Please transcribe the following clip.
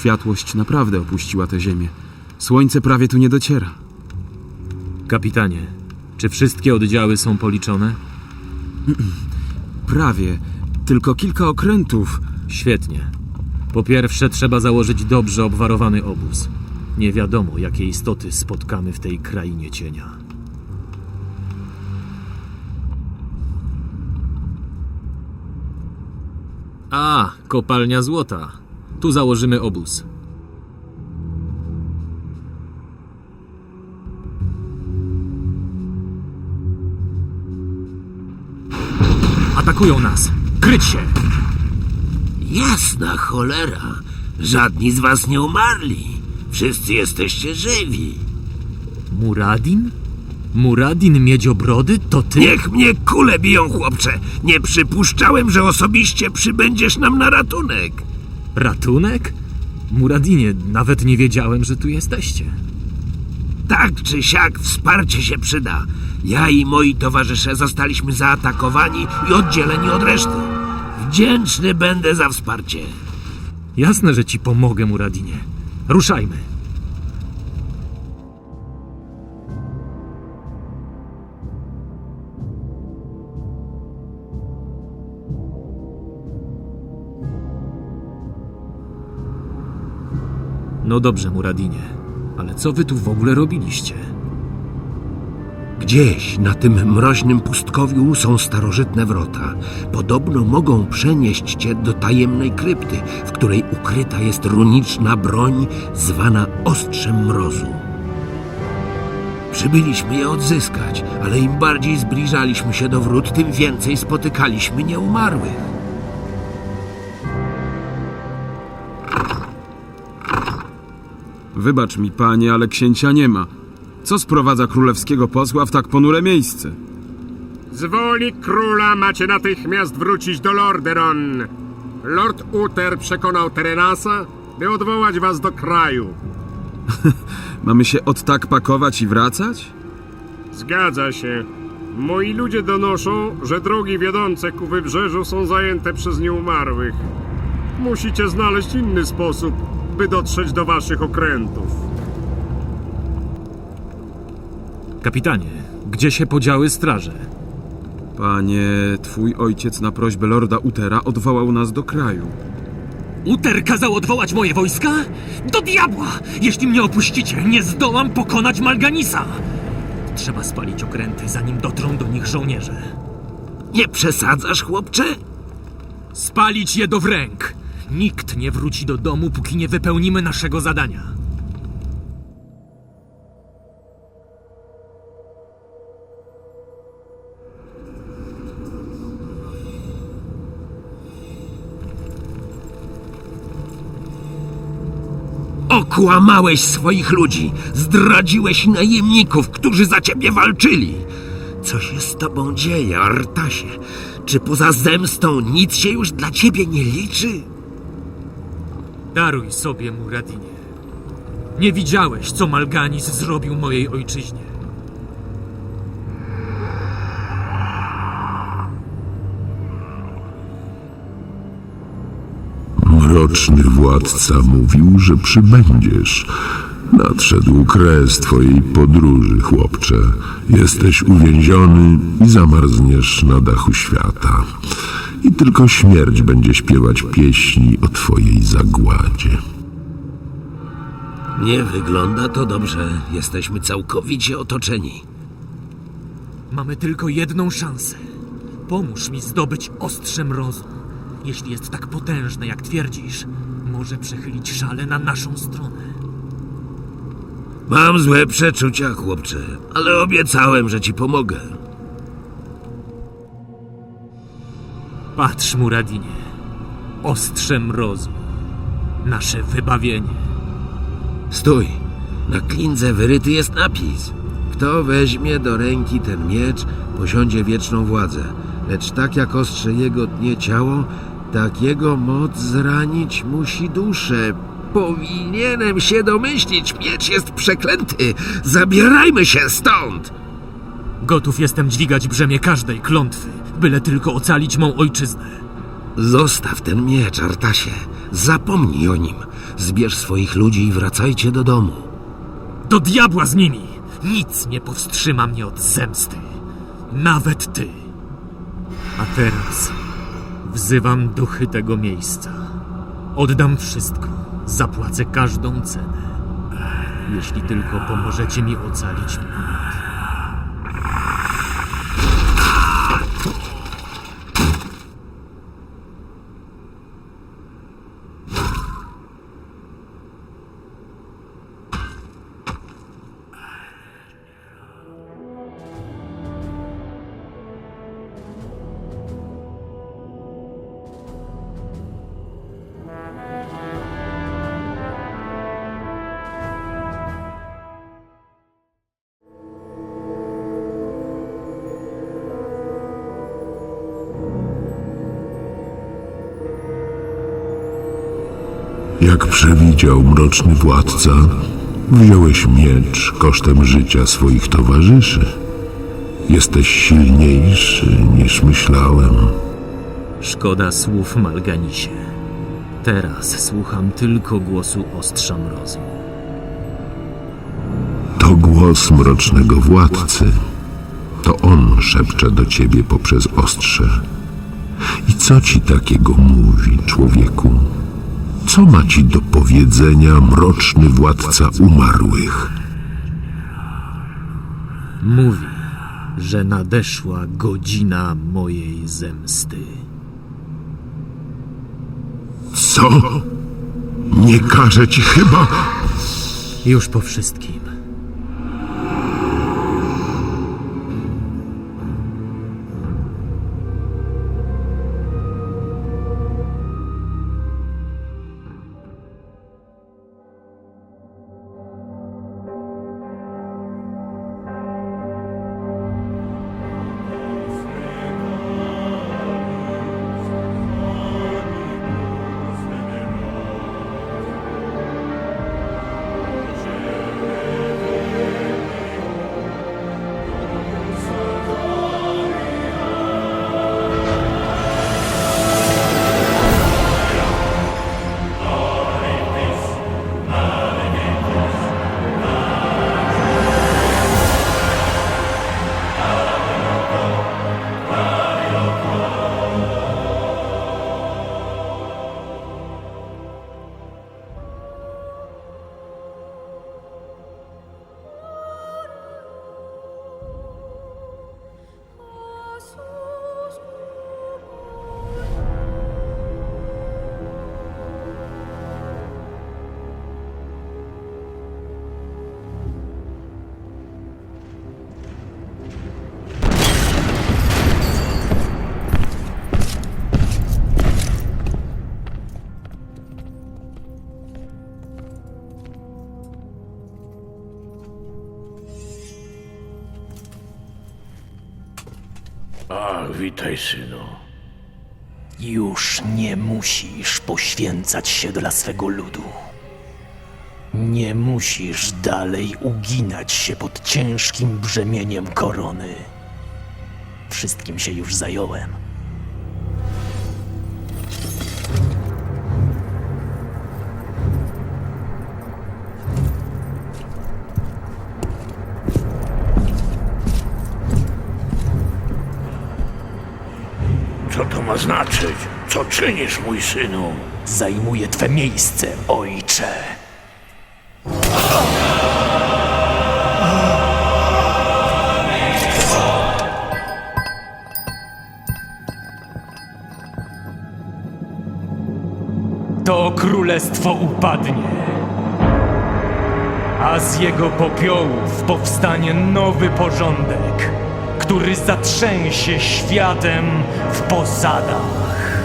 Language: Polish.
światłość naprawdę opuściła tę ziemię. Słońce prawie tu nie dociera. Kapitanie, czy wszystkie oddziały są policzone? Prawie. Tylko kilka okrętów. Świetnie. Po pierwsze, trzeba założyć dobrze obwarowany obóz. Nie wiadomo, jakie istoty spotkamy w tej krainie cienia. A, kopalnia złota. Tu założymy obóz. Atakują nas! Kryć się! Jasna cholera. Żadni z was nie umarli. Wszyscy jesteście żywi. Muradin? Muradin Miedziobrody? To ty? Niech mnie kule biją, chłopcze. Nie przypuszczałem, że osobiście przybędziesz nam na ratunek. Ratunek? Muradinie, nawet nie wiedziałem, że tu jesteście. Tak czy siak wsparcie się przyda. Ja i moi towarzysze zostaliśmy zaatakowani i oddzieleni od reszty. Wdzięczny będę za wsparcie. Jasne, że ci pomogę, Muradinie. Ruszajmy. No dobrze, Muradinie, ale co wy tu w ogóle robiliście? Gdzieś na tym mroźnym pustkowiu są starożytne wrota. Podobno mogą przenieść cię do tajemnej krypty, w której ukryta jest runiczna broń zwana Ostrzem Mrozu. Przybyliśmy je odzyskać, ale im bardziej zbliżaliśmy się do wrót, tym więcej spotykaliśmy nieumarłych. Wybacz mi, panie, ale księcia nie ma. Co sprowadza królewskiego posła w tak ponure miejsce? Z woli króla macie natychmiast wrócić do Lorderon. Lord Uther przekonał Terenasa, by odwołać was do kraju. Mamy się od tak pakować i wracać? Zgadza się. Moi ludzie donoszą, że drogi wiodące ku wybrzeżu są zajęte przez nieumarłych. Musicie znaleźć inny sposób, by dotrzeć do waszych okrętów. Kapitanie, gdzie się podziały straże? Panie, twój ojciec na prośbę lorda Utera odwołał nas do kraju. Uter kazał odwołać moje wojska? Do diabła! Jeśli mnie opuścicie, nie zdołam pokonać Malganisa! Trzeba spalić okręty, zanim dotrą do nich żołnierze. Nie przesadzasz, chłopcze? Spalić je do wręk! Nikt nie wróci do domu, póki nie wypełnimy naszego zadania. Okłamałeś swoich ludzi, zdradziłeś najemników, którzy za ciebie walczyli. Co się z tobą dzieje, Artasie? Czy poza zemstą nic się już dla ciebie nie liczy? Daruj sobie, Muradinie. Nie widziałeś, co Malganis zrobił mojej ojczyźnie. Mroczny władca mówił, że przybędziesz. Nadszedł kres twojej podróży, chłopcze. Jesteś uwięziony i zamarzniesz na dachu świata. I tylko śmierć będzie śpiewać pieśni o twojej zagładzie. Nie wygląda to dobrze. Jesteśmy całkowicie otoczeni. Mamy tylko jedną szansę. Pomóż mi zdobyć ostrze mrozu. Jeśli jest tak potężne, jak twierdzisz, może przechylić szale na naszą stronę. Mam złe przeczucia, chłopcze, ale obiecałem, że ci pomogę. Patrz, Muradinie. Ostrze mrozu. Nasze wybawienie. Stój! Na klindze wyryty jest napis. Kto weźmie do ręki ten miecz, posiądzie wieczną władzę. Lecz tak jak ostrze jego tnie ciało, tak jego moc zranić musi duszę. Powinienem się domyślić, miecz jest przeklęty. Zabierajmy się stąd! Gotów jestem dźwigać brzemię każdej klątwy, byle tylko ocalić mą ojczyznę. Zostaw ten miecz, Artasie. Zapomnij o nim. Zbierz swoich ludzi i wracajcie do domu. Do diabła z nimi! Nic nie powstrzyma mnie od zemsty. Nawet ty. A teraz wzywam duchy tego miejsca. Oddam wszystko. Zapłacę każdą cenę. Jeśli tylko pomożecie mi ocalić lud. Jak przewidział mroczny władca, wziąłeś miecz kosztem życia swoich towarzyszy. Jesteś silniejszy niż myślałem. Szkoda słów Malganisie. Teraz słucham tylko głosu ostrza mrozu. To głos mrocznego władcy. To on szepcze do ciebie poprzez ostrze. I co ci takiego mówi, człowieku? Co ma ci do powiedzenia mroczny władca umarłych? Mówi, że nadeszła godzina mojej zemsty. Co? Nie każe ci chyba? Już po wszystkim. Ach, witaj, synu. Już nie musisz poświęcać się dla swego ludu. Nie musisz dalej uginać się pod ciężkim brzemieniem korony. Wszystkim się już zająłem. Co to ma znaczyć? Co czynisz, mój synu? Zajmuję twe miejsce, ojcze. To królestwo upadnie, a z jego popiołów powstanie nowy porządek, który zatrzęsie światem w posadach.